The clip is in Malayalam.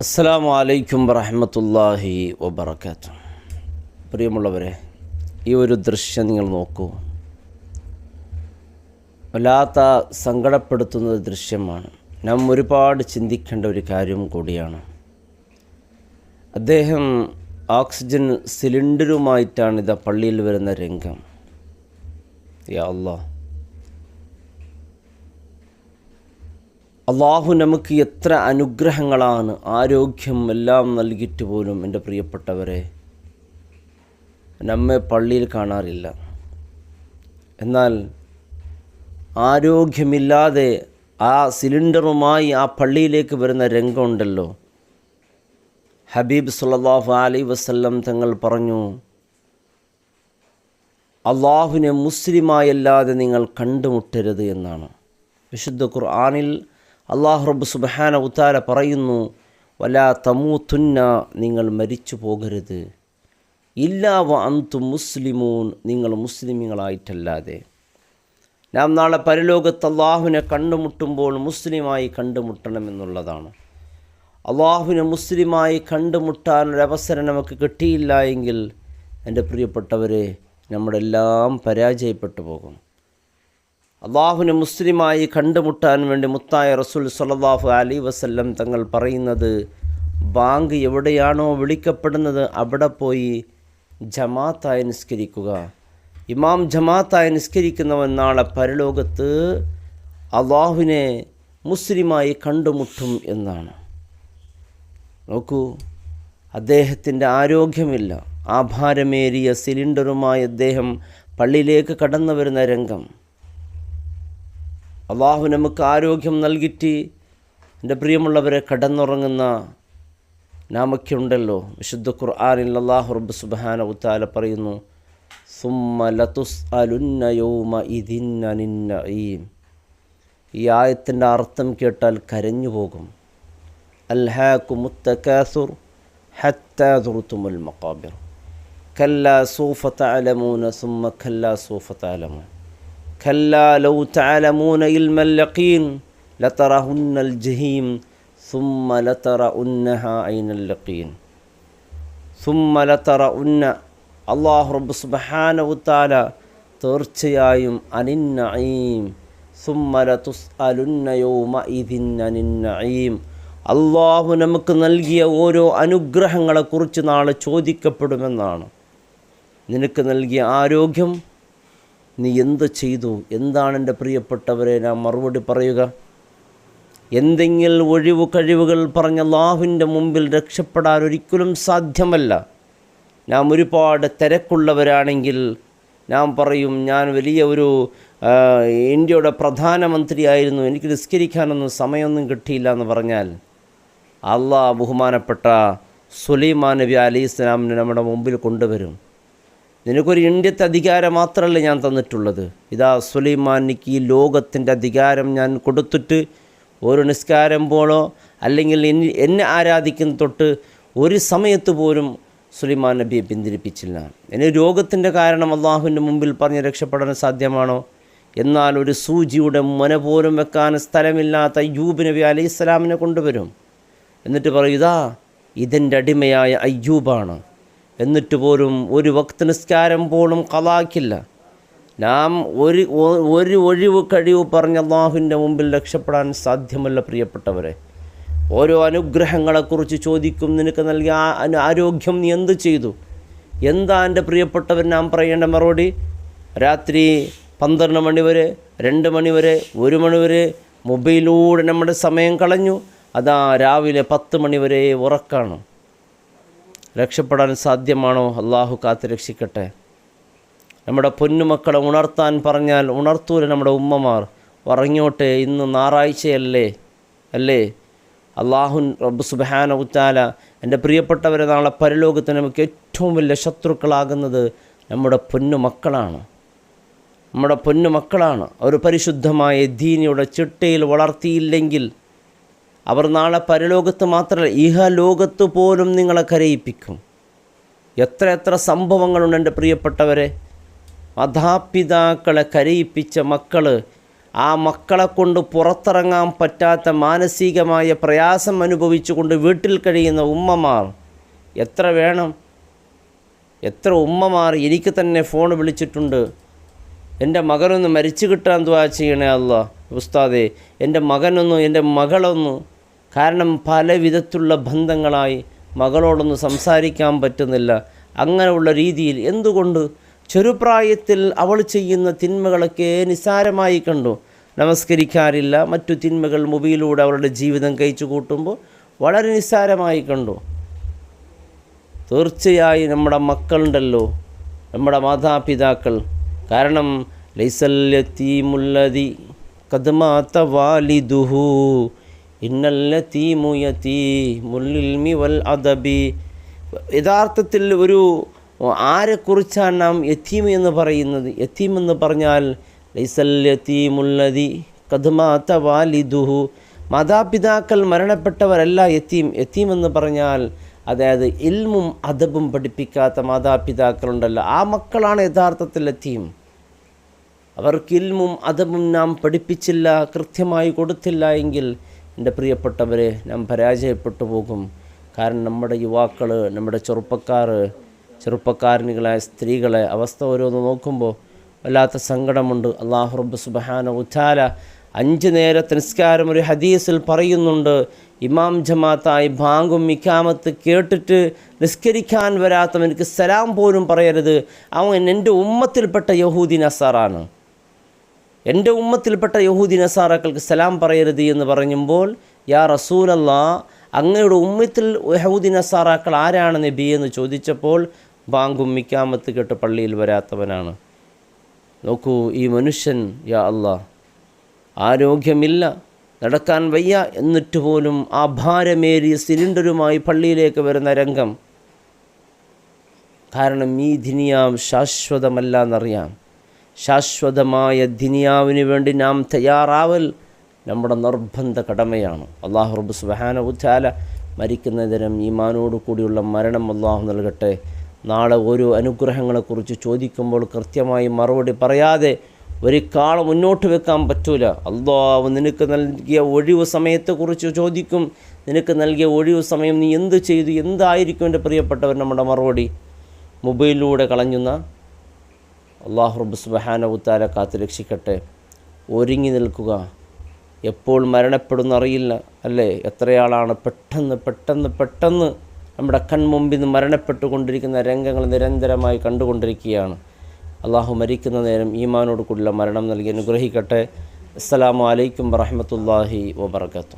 അസ്സാം അലൈക്കും വറഹമത്തല്ലാഹി വബർക്കാത്തു പ്രിയമുള്ളവരെ ഈ ഒരു ദൃശ്യം നിങ്ങൾ നോക്കൂ. വല്ലാത്ത സങ്കടപ്പെടുത്തുന്ന ദൃശ്യമാണ്. നാം ഒരുപാട് ചിന്തിക്കേണ്ട ഒരു കാര്യം കൂടിയാണ്. അദ്ദേഹം ഓക്സിജൻ സിലിണ്ടറുമായിട്ടാണ് ഇതാ പള്ളിയിൽ വരുന്ന രംഗം. യാ അള്ളാഹ് അള്ളാഹു നമുക്ക് എത്ര അനുഗ്രഹങ്ങളാണ് ആരോഗ്യം എല്ലാം നൽകിയിട്ട് പോലും എന്റെ പ്രിയപ്പെട്ടവരെ നമ്മെ പള്ളിയിൽ കാണാറില്ല. എന്നാൽ ആരോഗ്യമില്ലാതെ ആ സിലിണ്ടറുമായി ആ പള്ളിയിലേക്ക് വരുന്ന രംഗമുണ്ടല്ലോ. ഹബീബ് സുല്ലാഹു അലൈ വസ്ല്ലം തങ്ങൾ പറഞ്ഞു അള്ളാഹുവിനെ മുസ്ലിമായല്ലാതെ നിങ്ങൾ കണ്ടുമുട്ടരുത് എന്നാണ്. വിശുദ്ധ ഖുർആാനിൽ അള്ളാഹു റബ്ബ് സുബഹാന ഉത്താല പറയുന്നു വലാ തമൂത്തുന്ന നിങ്ങൾ മരിച്ചു പോകരുത്. ഇല്ലാ വ അന്തു മുസ്ലിമൂൻ നിങ്ങൾ മുസ്ലിമുകളായിട്ടല്ലാതെ നാം നാളെ പരലോകത്ത് അള്ളാഹുവിനെ കണ്ടുമുട്ടുമ്പോൾ മുസ്ലിമായി കണ്ടുമുട്ടണമെന്നുള്ളതാണ് അള്ളാഹുവിനെ മുസ്ലിമായി കണ്ടുമുട്ടാനൊരവസരം നമുക്ക് കിട്ടിയില്ല എങ്കിൽ എന്റെ പ്രിയപ്പെട്ടവരെ നമ്മുടെ എല്ലാം പരാജയപ്പെട്ടു പോകും. അള്ളാഹുവിനെ മുസ്ലിമായി കണ്ടുമുട്ടാൻ വേണ്ടി മുത്തായ റസൂൽ സല്ലാഹു അലി വസല്ലം തങ്ങൾ പറയുന്നത് ബാങ്ക് എവിടെയാണോ വിളിക്കപ്പെടുന്നത് അവിടെ പോയി ജമാത്തായി നിസ്കരിക്കുക. ഇമാം ജമാത്തായി നിസ്കരിക്കുന്നവൻ നാളെ പരലോകത്ത് അള്ളാഹുവിനെ മുസ്ലിമായി കണ്ടുമുട്ടും എന്നാണ്. നോക്കൂ അദ്ദേഹത്തിന്റെ ആരോഗ്യമില്ല. ആഭാരമേറിയ സിലിണ്ടറുമായി അദ്ദേഹം പള്ളിയിലേക്ക് കടന്നു വരുന്ന രംഗം. അള്ളാഹു നമുക്ക് ആരോഗ്യം നൽകിയിട്ട് എന്റെ പ്രിയമുള്ളവരെ കടന്നുറങ്ങുന്ന നാമൊക്കെയുണ്ടല്ലോ. വിശുദ്ധ ഖുർആാനിൽ അള്ളാഹു റബ്ബ് സുബാന ഉത്താല പറയുന്നു ഈ ആയത്തിന്റെ അർത്ഥം കേട്ടാൽ കരഞ്ഞു പോകും. അൽഹാക്കു മുത്തക്കാസുർ മക്കാബിർ കല്ല സൂഫ അലമൂന സുമ്മ കല്ല സൂഫ തലമൂൻ كلا لو تعلمون علم اليقين لترهن الجحيم ثم لترؤنها عين اليقين ثم لترؤن അള്ളാഹു റബ്ബ് സുബ്ഹാനഹു തആല തീർച്ചയായും അനിന്നഈം സുമ്മല തുസ്അലുന്ന യൗമ ഇദിൻ അനിന്നഈം അള്ളാഹു നമുക്ക് നൽകിയ ഓരോ അനുഗ്രഹങ്ങളെക്കുറിച്ച് നാളെ ചോദിക്കപ്പെടുമെന്നാണ് നിനക്ക് നൽകിയ ആരോഗ്യം നീ എന്ത് ചെയ്തു? എന്താണ് എന്റെ പ്രിയപ്പെട്ടവരെ ഞാൻ മറുപടി പറയുക? എന്തെങ്കിലും ഒഴിവ് കഴിവുകൾ പറഞ്ഞ ലാഹുവിന്റെ മുമ്പിൽ രക്ഷപ്പെടാൻ ഒരിക്കലും സാധ്യമല്ല. ഞാൻ ഒരുപാട് തിരക്കുള്ളവരാണെങ്കിൽ ഞാൻ പറയും ഞാൻ വലിയ ഒരു ഇന്ത്യയുടെ പ്രധാനമന്ത്രിയായിരുന്നു. എനിക്ക് നിസ്കരിക്കാനൊന്നും സമയമൊന്നും കിട്ടിയില്ല എന്ന് പറഞ്ഞാൽ അള്ളാഹ് ബഹുമാനപ്പെട്ട സുലൈമാൻ നബി അലി ഇസ്ലാമിനെ നമ്മുടെ മുമ്പിൽ കൊണ്ടുവരും. നിനക്കൊരു ഇന്ത്യത്തെ അധികാരം മാത്രമല്ല ഞാൻ തന്നിട്ടുള്ളത്? ഇതാ സുലൈമാനിക്ക് ഈ ലോകത്തിന്റെ അധികാരം ഞാൻ കൊടുത്തിട്ട് ഒരു നിസ്കാരം പോലോ അല്ലെങ്കിൽ എന്നെ ആരാധിക്കുന്ന തൊട്ട് ഒരു സമയത്ത് പോലും സുലൈമാൻ നബിയെ പിന്തിരിപ്പിച്ചില്ല. എന്നെ രോഗത്തിന്റെ കാരണം അള്ളാഹുവിന്റെ മുമ്പിൽ പറഞ്ഞ് രക്ഷപ്പെടാൻ സാധ്യമാണോ? എന്നാൽ ഒരു സൂചിയുടെ മുന പോലും വെക്കാൻ സ്ഥലമില്ലാത്ത അയ്യൂബ് നബി അലൈഹി സ്വലാമിനെ കൊണ്ടുവരും. എന്നിട്ട് പറയുതാ ഇതിന്റെ അടിമയായ അയ്യൂബാണ്. എന്നിട്ട് പോലും ഒരു വക്ത നിസ്കാരം പോലും കലാക്കില്ല നാം ഒരു ഒരു ഒഴിവ് കഴിവ് പറഞ്ഞ അള്ളാഹുവിന്റെ മുമ്പിൽ രക്ഷപ്പെടാൻ സാധ്യമല്ല പ്രിയപ്പെട്ടവരെ. ഓരോ അനുഗ്രഹങ്ങളെക്കുറിച്ച് ചോദിക്കും നിനക്ക് നൽകിയ ആരോഗ്യം നീ എന്ത് ചെയ്തു? എന്താ എന്റെ പ്രിയപ്പെട്ടവർ നാം പറയേണ്ട മറുപടി? രാത്രി പന്ത്രണ്ട് മണിവരെ രണ്ട് മണിവരെ ഒരു മണിവരെ മൊബൈലിലൂടെ നമ്മുടെ സമയം കളഞ്ഞു. അതാ രാവിലെ പത്ത് മണിവരെ ഉറക്കാണ്. രക്ഷപ്പെടാൻ സാധ്യമാണോ? അള്ളാഹു കാത്ത് രക്ഷിക്കട്ടെ. നമ്മുടെ പൊന്നുമക്കളെ ഉണർത്താൻ പറഞ്ഞാൽ ഉണർത്തൂല നമ്മുടെ ഉമ്മമാർ. പറഞ്ഞോട്ടെ ഇന്ന് ഞായറാഴ്ചയല്ലേ? അല്ലേ? അള്ളാഹുൻ റബ്ബ് സുബഹാന ഉത്താല എന്റെ പ്രിയപ്പെട്ടവരെ നാളെ പരലോകത്ത് നമുക്ക് ഏറ്റവും വലിയ ശത്രുക്കളാകുന്നത് നമ്മുടെ പൊന്നുമക്കളാണ്. നമ്മുടെ പൊന്നുമക്കളാണ്. ഒരു പരിശുദ്ധമായ ദീനിയുടെ ചിട്ടയിൽ വളർത്തിയില്ലെങ്കിൽ അവർ നാളെ പരലോകത്ത് മാത്രമല്ല ഇഹലോകത്ത് പോലും നിങ്ങളെ കരയിപ്പിക്കും. എത്ര എത്ര സംഭവങ്ങളുണ്ട് എന്റെ പ്രിയപ്പെട്ടവരെ. മാതാപിതാക്കളെ കരയിപ്പിച്ച മക്കൾ ആ മക്കളെ കൊണ്ട് പുറത്തിറങ്ങാൻ പറ്റാത്ത മാനസികമായ പ്രയാസം അനുഭവിച്ചുകൊണ്ട് വീട്ടിൽ കഴിയുന്ന ഉമ്മമാർ എത്ര വേണം? എത്ര ഉമ്മമാർ എനിക്ക് തന്നെ ഫോൺ വിളിച്ചിട്ടുണ്ട്. എന്റെ മകനൊന്ന് മരിച്ചു കിട്ടാൻ ദ്വാ ചെയ്യണേ അല്ല ഉസ്താദേ എന്റെ മകനൊന്നു എന്റെ മകളൊന്നു കാരണം പല വിധത്തിലുള്ള ബന്ധങ്ങളായി മകളോടൊന്ന് സംസാരിക്കാൻ പറ്റുന്നില്ല. അങ്ങനെയുള്ള രീതിയിൽ എന്തുകൊണ്ട് ചെറുപ്രായത്തിൽ അവൾ ചെയ്യുന്ന തിന്മകളൊക്കെ നിസ്സാരമായി കണ്ടു. നമസ്കരിക്കാറില്ല മറ്റു തിന്മകൾ മൊബൈലിലൂടെ അവരുടെ ജീവിതം കഴിച്ചു കൂട്ടുമ്പോൾ വളരെ നിസ്സാരമായി കണ്ടു. തീർച്ചയായും നമ്മുടെ മക്കളുണ്ടല്ലോ. നമ്മുടെ മാതാപിതാക്കൾ. കാരണം ലൈസല്യത്തി മുല്ലതി കദ്മാത്ത വാലിദുഹു. മുല്ലിൽമി അദബി. യഥാർത്ഥത്തിൽ ഒരു ആരെക്കുറിച്ചാണ് നാം യത്തീം എന്ന് പറയുന്നത്? യത്തീം എന്ന് പറഞ്ഞാൽ ലൈസല്ലത്തീമുല്ലതി കഥമാത്ത വാലിദുഹു. മാതാപിതാക്കൾ മരണപ്പെട്ടവരല്ല യത്തീം യത്തീം എന്ന് പറഞ്ഞാൽ അതായത് ഇൽമും അദബും പഠിപ്പിക്കാത്ത മാതാപിതാക്കളുണ്ടല്ലോ. ആ മക്കളാണ് യഥാർത്ഥത്തിൽ എത്തിയും അവർക്ക് ഇൽമും അദബും നാം പഠിപ്പിച്ചില്ല കൃത്യമായി കൊടുത്തില്ല എങ്കിൽ എന്റെ പ്രിയപ്പെട്ടവരെ നാം പരാജയപ്പെട്ടു പോകും. കാരണം നമ്മുടെ യുവാക്കൾ നമ്മുടെ ചെറുപ്പക്കാർ ചെറുപ്പക്കാരനികളായ സ്ത്രീകളെ അവസ്ഥ ഓരോന്ന് നോക്കുമ്പോൾ വല്ലാത്ത സങ്കടമുണ്ട്. അള്ളാഹു റബ്ബ് സുബഹാന ഉച്ചാല അഞ്ച് നേരത്തെ നിസ്കാരം ഒരു ഹദീസിൽ പറയുന്നുണ്ട്. ഇമാം ജമാത്തായി ബാങ്കും ഇക്കാമത്ത് കേട്ടിട്ട് നിസ്കരിക്കാൻ വരാത്തവനിക്ക് സലാം പോലും പറയരുത്. അവൻ എന്റെ ഉമ്മത്തിൽപ്പെട്ട യഹൂദി നസാറാണ് എന്റെ ഉമ്മത്തിൽപ്പെട്ട യഹൂദി നസാറാക്കൾക്ക് സലാം പറയരുത് എന്ന് പറയുമ്പോൾ യാ റസൂലല്ല അങ്ങയുടെ ഉമ്മത്തിൽ യഹൂദി നസാറാക്കൾ ആരാണ് നബി? എന്ന് ചോദിച്ചപ്പോൾ ബാങ്കും മിക്കാമത്ത് കേട്ട് പള്ളിയിൽ വരാത്തവനാണ്. നോക്കൂ ഈ മനുഷ്യൻ യാ അല്ലാ ആരോഗ്യമില്ല നടക്കാൻ വയ്യ എന്നിട്ട് പോലും ആ ഭാരമേറിയ സിലിണ്ടറുമായി പള്ളിയിലേക്ക് വരുന്ന രംഗം. കാരണം ഈ ദിനിയാം ശാശ്വതമല്ല എന്നറിയാം ശാശ്വതമായ ദിനിയാവിന് വേണ്ടി നാം തയ്യാറാവൽ നമ്മുടെ നിർബന്ധ കടമയാണ്. അള്ളാഹു റബ്ബ് സുബഹാന ഉച്ചാല മരിക്കുന്ന ദിനം ഈമാനോട് കൂടിയുള്ള മരണം അള്ളാഹു നൽകട്ടെ. നാളെ ഓരോ അനുഗ്രഹങ്ങളെക്കുറിച്ച് ചോദിക്കുമ്പോൾ കൃത്യമായി മറുപടി പറയാതെ ഒരു കാളം മുന്നോട്ട് വെക്കാൻ പറ്റൂല. അള്ളാഹ് നിനക്ക് നൽകിയ ഒഴിവ് സമയത്തെക്കുറിച്ച് ചോദിക്കും. നിനക്ക് നൽകിയ ഒഴിവ് സമയം നീ എന്ത് ചെയ്തു? എന്തായിരിക്കും എന്റെ പ്രിയപ്പെട്ടവർ? നമ്മുടെ മറുപടി മൊബൈലിലൂടെ കളഞ്ഞുന്ന അള്ളാഹു റബ്ബ് സുബഹാനവുത്താല കാത്ത് രക്ഷിക്കട്ടെ. ഒരുങ്ങി നിൽക്കുക. എപ്പോൾ മരണപ്പെടുന്ന അറിയില്ല അല്ലേ? എത്രയാളാണ് പെട്ടെന്ന് പെട്ടെന്ന് പെട്ടെന്ന് നമ്മുടെ കൺമുമ്പിൽ നിന്ന് മരണപ്പെട്ടുകൊണ്ടിരിക്കുന്ന രംഗങ്ങൾ നിരന്തരമായി കണ്ടുകൊണ്ടിരിക്കുകയാണ്. അള്ളാഹു മരിക്കുന്ന നേരം ഈമാനോട് കൂടിയുള്ള മരണം നൽകി അനുഗ്രഹിക്കട്ടെ. അസ്സലാമു അലൈക്കും വറഹമത്തല്ലാഹി വബർക്കാത്തു